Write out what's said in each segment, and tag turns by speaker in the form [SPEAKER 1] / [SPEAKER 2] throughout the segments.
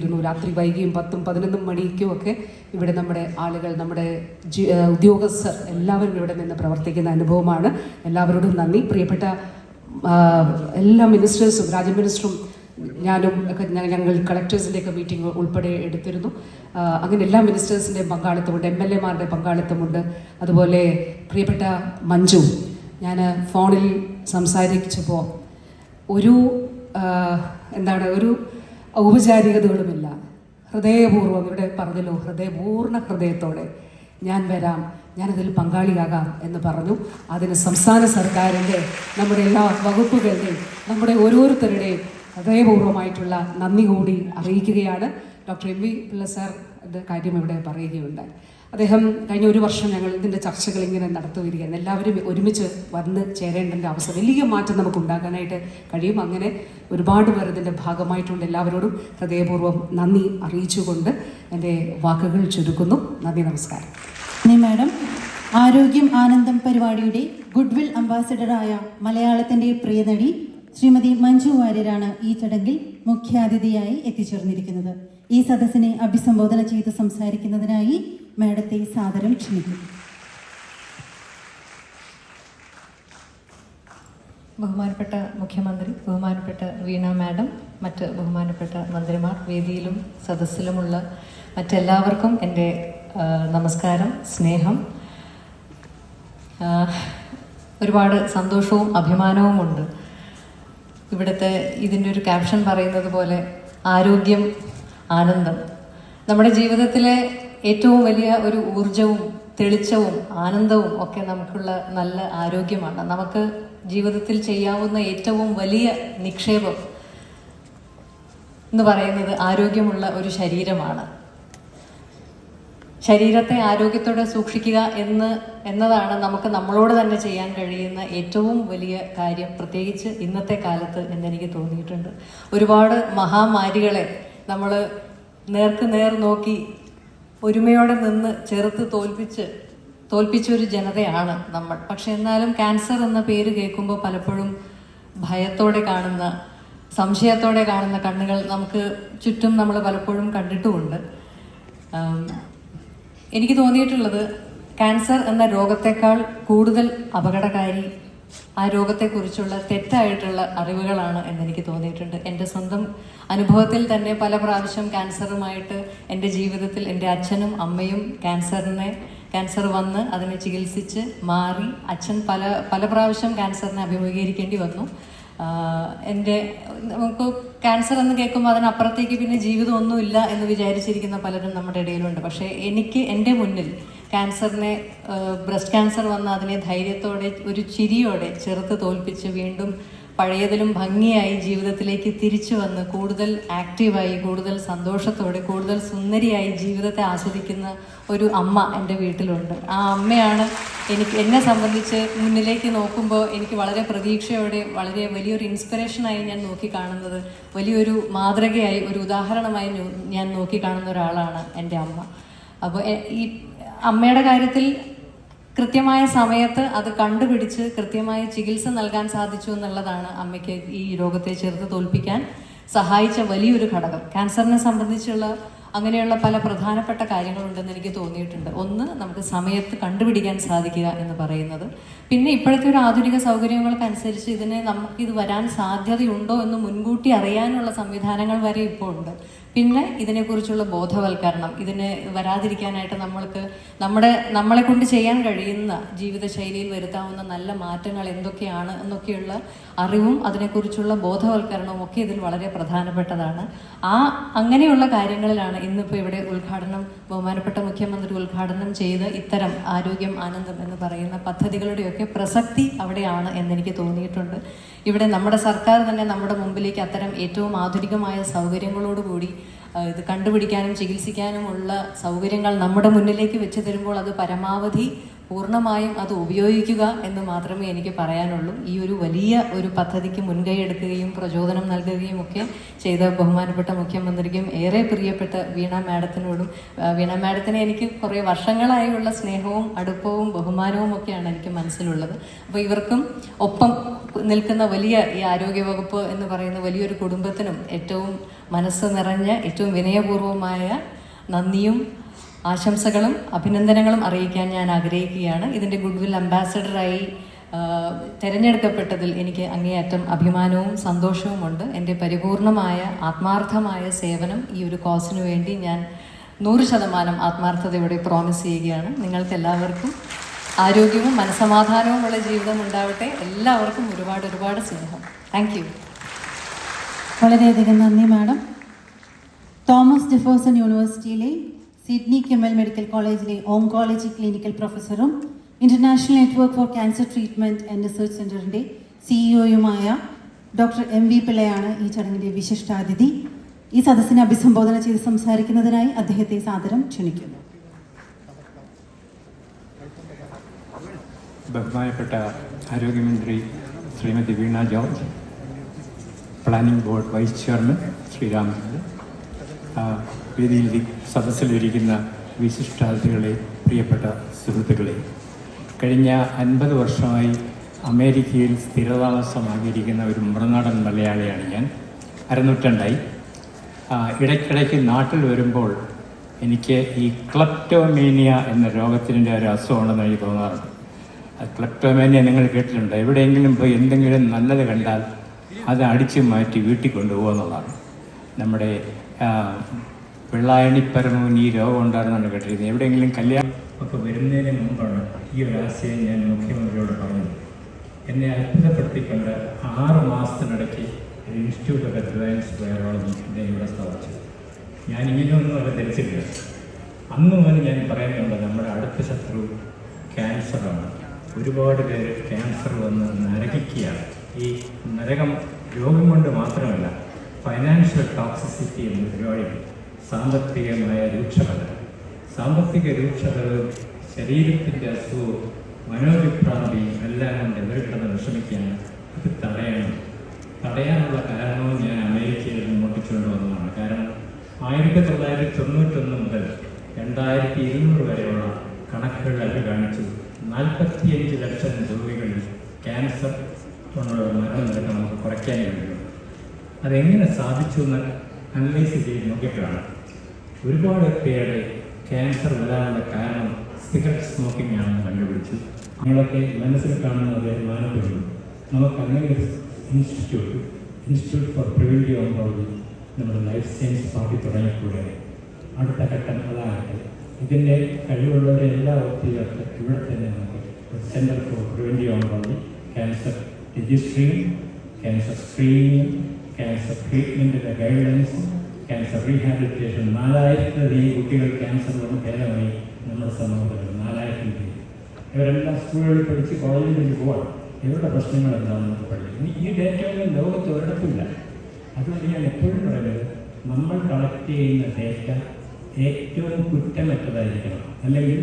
[SPEAKER 1] ഇരുന്നു. രാത്രി വൈകിയും പത്തും പതിനൊന്നും മണിക്കും ഒക്കെ ഇവിടെ നമ്മുടെ ആളുകൾ നമ്മുടെ ഉദ്യോഗസ്ഥർ എല്ലാവരും ഇവിടെ നിന്ന് പ്രവർത്തിക്കുന്ന അനുഭവമാണ്. എല്ലാവരോടും നന്ദി. പ്രിയപ്പെട്ട എല്ലാ മിനിസ്റ്റേഴ്സും രാജ്യ മിനിസ്റ്ററും ഞാനും ഒക്കെ ഞങ്ങൾ കളക്ടേഴ്സിന്റെ ഒക്കെ മീറ്റിംഗ് ഉൾപ്പെടെ എടുത്തിരുന്നു. അങ്ങനെ എല്ലാ മിനിസ്റ്റേഴ്സിന്റെയും പങ്കാളിത്തമുണ്ട് എം എൽ എമാരുടെ പങ്കാളിത്തമുണ്ട്. അതുപോലെ പ്രിയപ്പെട്ട മഞ്ജു ഞാൻ ഫോണിൽ സംസാരിച്ചപ്പോൾ ഒരു എന്താണ് ഒരു ഔപചാരികതകളുമില്ല. ഹൃദയപൂർവം ഇവിടെ പറഞ്ഞല്ലോ ഹൃദയപൂർണ ഹൃദയത്തോടെ ഞാൻ വരാം ഞാനതിൽ പങ്കാളിയാകാം എന്ന് പറഞ്ഞു. അതിന് സംസ്ഥാന സർക്കാരിന്റെ നമ്മുടെ എല്ലാ വകുപ്പുകളുടെയും നമ്മുടെ ഓരോരുത്തരുടെയും ഹൃദയപൂർവമായിട്ടുള്ള നന്ദി കൂടി അറിയിക്കുകയാണ്. Doctor M V Pillai sir കാര്യം ഇവിടെ പറയുകയുണ്ടായി. അദ്ദേഹം കഴിഞ്ഞ ഒരു വർഷം ഞങ്ങൾ ഇതിന്റെ ചർച്ചകൾ ഇങ്ങനെ നടത്തുകയായിരുന്നു എല്ലാവരും ഒരുമിച്ച് വന്ന് ചേരേണ്ട അവസ്ഥ വലിയ മാറ്റം നമുക്ക് ഉണ്ടാക്കാനായിട്ട് കഴിയും. അങ്ങനെ ഒരുപാട് പേർ ഇതിന്റെ ഭാഗമായിട്ടുണ്ട്. എല്ലാവരോടും ഹൃദയപൂർവം നന്ദി അറിയിച്ചുകൊണ്ട് എന്റെ വാക്കുകൾ ചുരുക്കുന്നു. നന്ദി നമസ്കാരം.
[SPEAKER 2] നന്ദി മാഡം. ആരോഗ്യം ആനന്ദം പരിപാടിയുടെ ഗുഡ്വിൽ അംബാസിഡറായ മലയാളത്തിന്റെ പ്രിയനടി ശ്രീമതി മഞ്ജു വാര്യരാണ് ഈ ചടങ്ങിൽ മുഖ്യാതിഥിയായി എത്തിച്ചേർന്നിരിക്കുന്നത്. ഈ സദസ്സിനെ അഭിസംബോധന ചെയ്ത് സംസാരിക്കുന്നതിനായി മാഡത്തെ സാദരം ക്ഷണിക്കുന്നു.
[SPEAKER 3] ബഹുമാനപ്പെട്ട മുഖ്യമന്ത്രി ബഹുമാനപ്പെട്ട വീണ മാഡം മറ്റ് ബഹുമാനപ്പെട്ട മന്ത്രിമാർ വേദിയിലും സദസ്സിലുമുള്ള മറ്റെല്ലാവർക്കും എന്റെ നമസ്കാരം സ്നേഹം. ഒരുപാട് സന്തോഷവും അഭിമാനവുമുണ്ട്. ഇവിടുത്തെ ഇതിന്റെ ഒരു ക്യാപ്ഷൻ പറയുന്നത് പോലെ ആരോഗ്യം ആനന്ദം. നമ്മുടെ ജീവിതത്തിലെ ഏറ്റവും വലിയ ഒരു ഊർജവും തെളിച്ചവും ആനന്ദവും ഒക്കെ നമുക്കുള്ള നല്ല ആരോഗ്യമാണ്. നമുക്ക് ജീവിതത്തിൽ ചെയ്യാവുന്ന ഏറ്റവും വലിയ നിക്ഷേപം എന്ന് പറയുന്നത് ആരോഗ്യമുള്ള ഒരു ശരീരമാണ്. ശരീരത്തെ ആരോഗ്യത്തോടെ സൂക്ഷിക്കുക എന്ന് എന്നതാണ് നമുക്ക് നമ്മളോട് തന്നെ ചെയ്യാൻ കഴിയുന്ന ഏറ്റവും വലിയ കാര്യം. പ്രത്യേകിച്ച് ഇന്നത്തെ കാലത്ത് എന്നെനിക്ക് തോന്നിയിട്ടുണ്ട്. ഒരുപാട് മഹാമാരികളെ നമ്മൾ നേർക്ക് നേർ നോക്കി ഒരുമയോടെ നിന്ന് ചെറുത്ത് തോൽപ്പിച്ച് തോൽപ്പിച്ച ഒരു ജനതയാണ് നമ്മൾ. പക്ഷെ എന്നാലും ക്യാൻസർ എന്ന പേര് കേൾക്കുമ്പോൾ പലപ്പോഴും ഭയത്തോടെ കാണുന്ന സംശയത്തോടെ കാണുന്ന കണ്ണുകൾ നമുക്ക് ചുറ്റും നമ്മൾ പലപ്പോഴും കണ്ടിട്ടുമുണ്ട്. എനിക്ക് തോന്നിയിട്ടുള്ളത് ക്യാൻസർ എന്ന രോഗത്തെക്കാൾ കൂടുതൽ അപകടകാരി ആ രോഗത്തെക്കുറിച്ചുള്ള തെറ്റായിട്ടുള്ള അറിവുകളാണ് എന്നെനിക്ക് തോന്നിയിട്ടുണ്ട്. എന്റെ സ്വന്തം അനുഭവത്തിൽ തന്നെ പല പ്രാവശ്യം ക്യാൻസറുമായിട്ട് എന്റെ ജീവിതത്തിൽ എന്റെ അച്ഛനും അമ്മയും ക്യാൻസറിനെ ക്യാൻസർ വന്ന് അതിനെ ചികിത്സിച്ച് മാറി അച്ഛൻ പല പല പ്രാവശ്യം ക്യാൻസറിനെ അഭിമുഖീകരിക്കേണ്ടി വന്നു. എന്റെ നമുക്ക് ക്യാൻസർ എന്ന് കേൾക്കുമ്പോൾ അതിനപ്പുറത്തേക്ക് പിന്നെ ജീവിതം ഒന്നുമില്ല എന്ന് വിചാരിച്ചിരിക്കുന്ന പലരും നമ്മുടെ ഇടയിലുണ്ട്. പക്ഷേ എനിക്ക് എന്റെ മുന്നിൽ ക്യാൻസറിനെ ബ്രസ്റ്റ് ക്യാൻസർ വന്ന അതിനെ ധൈര്യത്തോടെ ഒരു ചിരിയോടെ ചെറുത്ത് തോൽപ്പിച്ച് വീണ്ടും പഴയതിലും ഭംഗിയായി ജീവിതത്തിലേക്ക് തിരിച്ചു വന്ന് കൂടുതൽ ആക്റ്റീവായി കൂടുതൽ സന്തോഷത്തോടെ കൂടുതൽ സുന്ദരിയായി ജീവിതത്തെ ആസ്വദിക്കുന്ന ഒരു അമ്മ എന്റെ വീട്ടിലുണ്ട്. ആ അമ്മയാണ് എനിക്ക് എന്നെ സംബന്ധിച്ച് മുന്നിലേക്ക് നോക്കുമ്പോൾ എനിക്ക് വളരെ പ്രതീക്ഷയോടെ വളരെ വലിയൊരു ഇൻസ്പിറേഷനായി ഞാൻ നോക്കിക്കാണുന്നത് വലിയൊരു മാതൃകയായി ഒരു ഉദാഹരണമായി ഞാൻ നോക്കിക്കാണുന്ന ഒരാളാണ് എന്റെ അമ്മ. അപ്പോൾ ഈ അമ്മയുടെ കാര്യത്തിൽ കൃത്യമായ സമയത്ത് അത് കണ്ടുപിടിച്ച് കൃത്യമായ ചികിത്സ നൽകാൻ സാധിച്ചു എന്നുള്ളതാണ് അമ്മയ്ക്ക് ഈ രോഗത്തെ ചെറുത്ത് തോൽപ്പിക്കാൻ സഹായിച്ച വലിയൊരു ഘടകം. ക്യാൻസറിനെ സംബന്ധിച്ചുള്ള അങ്ങനെയുള്ള പല പ്രധാനപ്പെട്ട കാര്യങ്ങളുണ്ടെന്ന് എനിക്ക് തോന്നിയിട്ടുണ്ട്. ഒന്ന് നമുക്ക് സമയത്ത് കണ്ടുപിടിക്കാൻ സാധിക്കുക എന്ന് പറയുന്നത്. പിന്നെ ഇപ്പോഴത്തെ ഒരു ആധുനിക സൗകര്യങ്ങൾക്കനുസരിച്ച് ഇതിനെ നമുക്ക് ഇത് വരാൻ സാധ്യതയുണ്ടോ എന്ന് മുൻകൂട്ടി അറിയാനുള്ള സംവിധാനങ്ങൾ വരെ ഇപ്പോൾ ഉണ്ട്. പിന്നെ ഇതിനെക്കുറിച്ചുള്ള ബോധവൽക്കരണം ഇതിന് വരാതിരിക്കാനായിട്ട് നമ്മൾക്ക് നമ്മുടെ നമ്മളെ കൊണ്ട് ചെയ്യാൻ കഴിയുന്ന ജീവിതശൈലിയിൽ വരുത്താവുന്ന നല്ല മാറ്റങ്ങൾ എന്തൊക്കെയാണ് എന്നൊക്കെയുള്ള അറിവും അതിനെക്കുറിച്ചുള്ള ബോധവൽക്കരണവും ഒക്കെ ഇതിൽ വളരെ പ്രധാനപ്പെട്ടതാണ്. ആ അങ്ങനെയുള്ള കാര്യങ്ങളിലാണ് ഇന്നിപ്പോൾ ഇവിടെ ഉദ്ഘാടനം ബഹുമാനപ്പെട്ട മുഖ്യമന്ത്രി ഉദ്ഘാടനം ചെയ്ത് ഇത്തരം ആരോഗ്യം ആനന്ദം എന്ന് പറയുന്ന പദ്ധതികളുടെയൊക്കെ പ്രസക്തി അവിടെയാണ് എന്നെനിക്ക് തോന്നിയിട്ടുണ്ട്. ഇവിടെ നമ്മുടെ സർക്കാർ തന്നെ നമ്മുടെ മുമ്പിലേക്ക് അത്തരം ഏറ്റവും ആധുനികമായ സൗകര്യങ്ങളോടുകൂടി ഇത് കണ്ടുപിടിക്കാനും ചികിത്സിക്കാനുമുള്ള സൗകര്യങ്ങൾ നമ്മുടെ മുന്നിലേക്ക് വെച്ച് തരുമ്പോൾ അത് പരമാവധി പൂർണമായും അത് ഉപയോഗിക്കുക എന്ന് മാത്രമേ എനിക്ക് പറയാനുള്ളൂ. ഈ ഒരു വലിയ ഒരു പദ്ധതിക്ക് മുൻകൈ എടുക്കുകയും പ്രചോദനം നൽകുകയും ഒക്കെ ചെയ്ത ബഹുമാനപ്പെട്ട മുഖ്യമന്ത്രിക്കും ഏറെ പ്രിയപ്പെട്ട വീണ മാഡത്തിനോടും വീണ മാഡത്തിനെ എനിക്ക് കുറേ വർഷങ്ങളായുള്ള സ്നേഹവും അടുപ്പവും ബഹുമാനവും ഒക്കെയാണ് എനിക്ക് മനസ്സിലുള്ളത്. അപ്പോൾ ഇവർക്കും ഒപ്പം നിൽക്കുന്ന വലിയ ഈ ആരോഗ്യവകുപ്പ് എന്ന് പറയുന്ന വലിയൊരു കുടുംബത്തിനും ഏറ്റവും മനസ്സ് നിറഞ്ഞ ഏറ്റവും വിനയപൂർവമായ നന്ദിയും ആശംസകളും അഭിനന്ദനങ്ങളും അറിയിക്കാൻ ഞാൻ ആഗ്രഹിക്കുകയാണ്. ഇതിന്റെ ഗുഡ്വിൽ അംബാസഡറായി തിരഞ്ഞെടുക്കപ്പെട്ടതിൽ എനിക്ക് അങ്ങേയറ്റം അഭിമാനവും സന്തോഷവുമുണ്ട് എന്റെ പരിപൂർണമായ ആത്മാർത്ഥമായ സേവനം ഈ ഒരു കോസിനു വേണ്ടി ഞാൻ നൂറ് ശതമാനം ആത്മാർത്ഥതയോടെ പ്രോമിസ് ചെയ്യുകയാണ്. നിങ്ങൾക്കെല്ലാവർക്കും ആരോഗ്യവും മനസമാധാനവുമുള്ള ജീവിതം ഉണ്ടാവട്ടെ. എല്ലാവർക്കും ഒരുപാട് ഒരുപാട് സ്നേഹം. താങ്ക് യു
[SPEAKER 2] വളരെയധികം നന്ദി മാഡം. തോമസ് ജെഫേഴ്സൺ യൂണിവേഴ്സിറ്റിയിലെ സിഡ്നി കെമൽ മെഡിക്കൽ കോളേജിലെ oncology clinical പ്രൊഫസറും international network for cancer treatment and research സെന്ററിന്റെ സിഇഒയുമായ ഡോക്ടർ എം വി പിള്ളയാണ് ഈ ചടങ്ങിന്റെ വിശിഷ്ടാതിഥി. ഈ സദസ്സിനെ അഭിസംബോധന ചെയ്ത് സംസാരിക്കുന്നതിനായി അദ്ദേഹത്തെ സാദരം ക്ഷണിക്കുന്നു.
[SPEAKER 4] ബഹുമാനപ്പെട്ട ആരോഗ്യമന്ത്രി Shrimati Veena George planning board vice chairman Shri Ramachandran വേദിയിൽ സദസ്സിലിരിക്കുന്ന വിശിഷ്ടാതിഥികളെ പ്രിയപ്പെട്ട സുഹൃത്തുക്കളെ കഴിഞ്ഞ അൻപത് വർഷമായി അമേരിക്കയിൽ സ്ഥിരതാമസമാക്കിയിരിക്കുന്ന ഒരു മുറനാടൻ മലയാളിയാണ് ഞാൻ. അരനൂറ്റണ്ടായി. ഇടയ്ക്കിടയ്ക്ക് നാട്ടിൽ വരുമ്പോൾ എനിക്ക് ഈ ക്ലപ്റ്റോമേനിയ എന്ന രോഗത്തിന്റെ ഒരു അസുഖമാണെന്ന് എനിക്ക് തോന്നാറുണ്ട്. ക്ലപ്റ്റോമേനിയ നിങ്ങൾ കേട്ടിട്ടുണ്ട്? എവിടെയെങ്കിലും പോയി എന്തെങ്കിലും നല്ലത് കണ്ടാൽ അത് അടിച്ചു മാറ്റി വീട്ടിൽ കൊണ്ടുപോകുക എന്നുള്ളതാണ് നമ്മുടെ ആ, പരമവും ഈ രോഗം ഉണ്ടായിരുന്നാണ് കേട്ടിരിക്കുന്നത് എവിടെയെങ്കിലും കല്യാണം ഒക്കെ വരുന്നതിന് മുമ്പാണ് ഈ ഒരു ആശയം ഞാൻ മുഖ്യമന്ത്രിയോട് പറഞ്ഞത്. എന്നെ അത്ഭുതപ്പെടുത്തിക്കൊണ്ട് ആറ് മാസത്തിനിടയ്ക്ക് ഒരു ഇൻസ്റ്റിറ്റ്യൂട്ട് ഓഫ് അഡ്വാൻസ് വൈറോളജി എന്നെ ഇവിടെ സ്ഥാപിച്ചു ഞാൻ ഇങ്ങനെയൊന്നും അവരെ ധരിച്ചിട്ടില്ല. അന്ന് മുതൽ ഞാൻ പറയുന്നുണ്ട് നമ്മുടെ അടുത്ത ശത്രു ക്യാൻസറാണ്. ഒരുപാട് പേര് ക്യാൻസർ വന്ന് നരകിക്കുകയാണ്. ഈ നരകം രോഗം കൊണ്ട് മാത്രമല്ല ഫൈനാൻഷ്യൽ ടോക്സിസിറ്റി എന്ന പരിപാടിയുണ്ട്. സാമ്പത്തികമായ രൂക്ഷതകൾ. സാമ്പത്തിക രൂക്ഷതകളും ശരീരത്തിന്റെ അസുഖവും മനോവിഭ്രാന്തിയും എല്ലാം കൊണ്ട് ഇവർ കിടന്ന് ഇത് തടയണം. തടയാനുള്ള കാരണവും ഞാൻ അമേരിക്കയിൽ നിന്ന് മുട്ടിച്ചുകൊണ്ട് വന്നതാണ്. കാരണം ആയിരത്തി തൊള്ളായിരത്തി തൊണ്ണൂറ്റൊന്ന് മുതൽ രണ്ടായിരത്തി ഇരുന്നൂറ് വരെയുള്ള കണക്കുകൾ കാണിച്ചു. നാൽപ്പത്തിയഞ്ച് ലക്ഷം രോഗികളിൽ ക്യാൻസർ കൊണ്ടുള്ള മരണനിരക്ക് നമുക്ക് കുറയ്ക്കാൻ കഴിയും അതെങ്ങനെ സാധിച്ചു എന്ന് അനലൈസ് ചെയ്ത് നോക്കിയപ്പോഴാണ്. ഒരുപാട് പേരുടെ ക്യാൻസർ വരാനുള്ള കാരണം സിഗരറ്റ് സ്മോക്കിംഗ് ആണെന്ന് കണ്ടുപിടിച്ചു. നമ്മളൊക്കെ മനസ്സിൽ കാണുന്നത് മാനപ്പെടുന്നു നമുക്ക് അങ്ങനെ ഒരു institute institute for preventive oncology നമ്മുടെ ലൈഫ് സയൻസ് പാർട്ടി തുടങ്ങിക്കൂടെ അടുത്ത ഘട്ടം അതാകട്ടെ. ഇതിന്റെ കഴിവുള്ളവരെ എല്ലാ വ്യക്തികൾക്കും ഇവിടെ തന്നെ നമുക്ക് centre for preventive oncology cancer രജിസ്ട്രിയും cancer screening cancer ട്രീറ്റ്മെന്റിന്റെ ഗൈഡൻസ് ക്യാൻസർ റീഹാബിലിറ്റേഷൻ നാലായിരത്തിലധികം കുട്ടികൾ ക്യാൻസർ വന്ന് ഭേദമായി നമ്മുടെ സമൂഹത്തിൽ നാലായിരത്തിലധികം ഇവരെല്ലാം സ്കൂളുകളിൽ പഠിച്ച് കോളേജിലേക്ക് പോകണം ഇവരുടെ പ്രശ്നങ്ങൾ എന്താണെന്ന് നമുക്ക് പഠിക്കും. ഈ ഡേറ്റയൊന്നും ലോകത്ത് ഒരിടത്തില്ല അതുകൊണ്ട് ഞാൻ എപ്പോഴും പറയുന്നത് നമ്മൾ കളക്ട് ചെയ്യുന്ന ഡേറ്റ ഏറ്റവും കുറ്റമറ്റതായിരിക്കണം. അല്ലെങ്കിൽ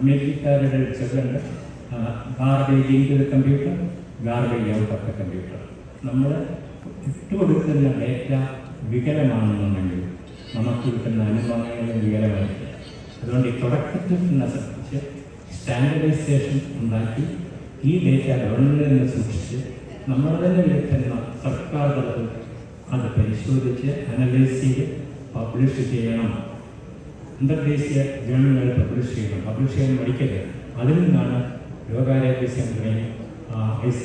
[SPEAKER 4] അമേരിക്കക്കാരുടെ ചെറുതുണ്ട് garbage in computer garbage out of the computer നമ്മൾ ഇട്ടുകൊടുക്കുന്ന ഡേറ്റ വികലമാണെന്നുണ്ടെങ്കിൽ നമുക്ക് കിട്ടുന്ന അനുമാനങ്ങളും വികലമായിരിക്കും അതുകൊണ്ട് ഈ തുടക്കത്തിൽ ശ്രദ്ധിച്ച് സ്റ്റാൻഡർഡൈസേഷൻ ഉണ്ടാക്കി ഈ ഡേറ്റ ഗവൺമെന്റിൽ നിന്ന് സൂക്ഷിച്ച് നമ്മൾ തന്നെ വിൽക്കുന്ന സർക്കാർ തലത്തിൽ അത് പരിശോധിച്ച് അനലൈസ് ചെയ്ത് പബ്ലിഷ് ചെയ്യണം. അന്തർദേശീയ ജേണലുകൾ പബ്ലിഷ് ചെയ്യണം. പബ്ലിഷ് ചെയ്യാൻ പഠിക്കരുത് അതിൽ നിന്നാണ് രോഗാരോഗ്യ സെന്ററിനെ ഐ സി